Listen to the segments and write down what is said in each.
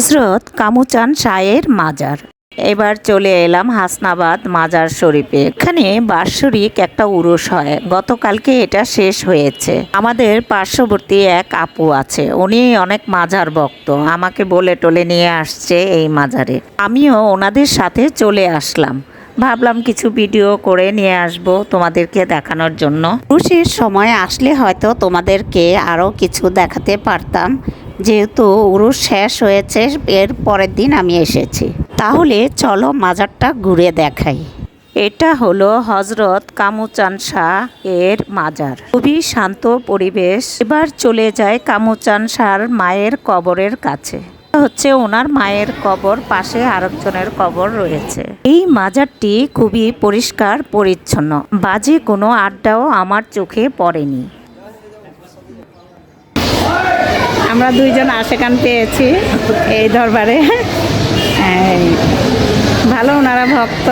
হজরত কামুচান শাহের মাজার। এবার চলে এলাম হাসনাবাদ মাজার শরীফে। এখানে বাৎসরিক একটা উরুষ হয়। গতকালকে এটা শেষ হয়েছে। আমাদের পার্শ্ববর্তী এক আপু আছে। উনি অনেক মাজার ভক্ত। আমাকে বলে টলে নিয়ে আসছে এই মাজারে। আমিও ওনাদের সাথে চলে আসলাম। ভাবলাম কিছু ভিডিও করে নিয়ে আসব তোমাদেরকে দেখানোর জন্য। উরুষের সময় আসলে হয়তো তোমাদেরকে আরও কিছু দেখাতে পারতাম। যেহেতু উরুষ শেষ হয়েছে, এর পরের দিন আমি এসেছি। তাহলে চলো মাজারটা ঘুরে দেখাই। এটা হলো হজরত কামুচান শাহ এর মাজার। খুবই শান্ত পরিবেশ। এবার চলে যায় কামুচান শাহর মায়ের কবরের কাছে। হচ্ছে ওনার মায়ের কবর, পাশে আরেকজনের কবর রয়েছে। এই মাজারটি খুবই পরিষ্কার, পরিচ্ছন্ন। বাজে কোনো আড্ডাও আমার চোখে পড়েনি। আমরা দুইজন আশেকান পেয়েছি এই দরবারে। ভালো ওনারা ভক্ত।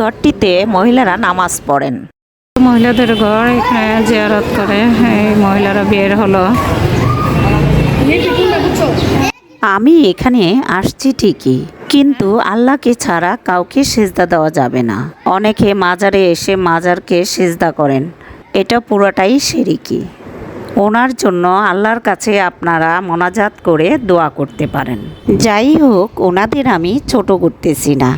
ঘরটিতে মহিলারা নামাজ পড়েন। মহিলাদের ঘর এখানে জিয়ারত করে এই মহিলারা বের হলো। আমি এখানে আসছি ঠিকই, কিন্তু আল্লাহকে ছাড়া কাউকে সেজদা দেওয়া যাবে না। অনেকে মাজারে এসে মাজারকে সেজদা করেন। এটা পুরোটাই সেরিকি। ওনার জন্য আল্লাহর কাছে আপনারা মোনাজাত করে দোয়া করতে পারেন। যাই হোক, ওনাদের আমি ছোট করতেছি না।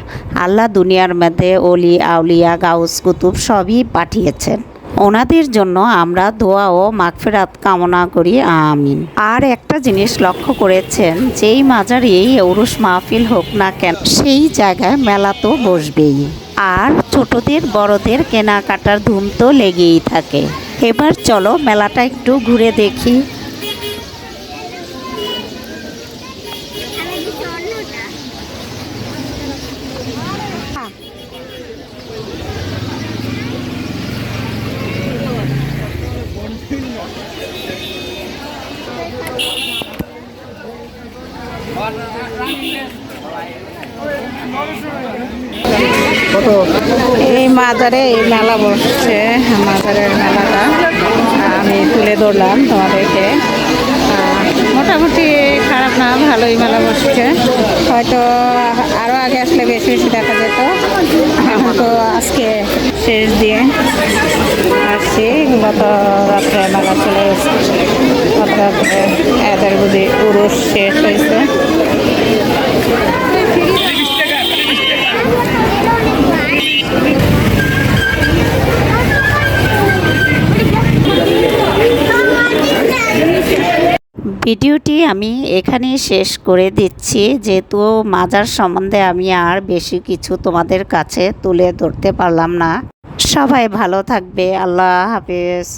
আল্লাহ দুনিয়ার মধ্যে অলি, আউলিয়া, গাউস, কুতুব সবই পাঠিয়েছেন। ওনাদের জন্য আমরা দোয়া ও মাগফেরাত কামনা করি, আমিন। আর একটা জিনিস লক্ষ্য করেছেন, যেই মাজারেই ঔরস মাহফিল হোক না কেন, সেই জায়গায় মেলা তো বসবেই। আর ছোটদের, বড়দের কেনাকাটার ধুম তো লেগেই থাকে। এবার চলো মেলাটা একটু ঘুরে দেখি। এই মাজারে এই মেলা বসছে, মাজারের মেলাটা। আমি তুলে ধরলাম তোমাদেরকে। মোটামুটি খারাপ না, ভালোই মেলা বসছে। হয়তো আরও আগে আসলে বেশি বেশি দেখা যেত। এখন তো আজকে শেষ দিয়ে আসছি। গত রাত্রে মেলা চলে এসেছে। গত রাত্রে এদের বুঝি পুরুষ শেষ হয়েছে। ভিডিওটি আমি এখানেই শেষ করে দিচ্ছি। যেহেতু মাজার সম্বন্ধে আমি আর বেশি কিছু তোমাদের কাছে তুলে ধরতে পারলাম না। সবাই ভালো থাকবে। আল্লাহ হাফেজ।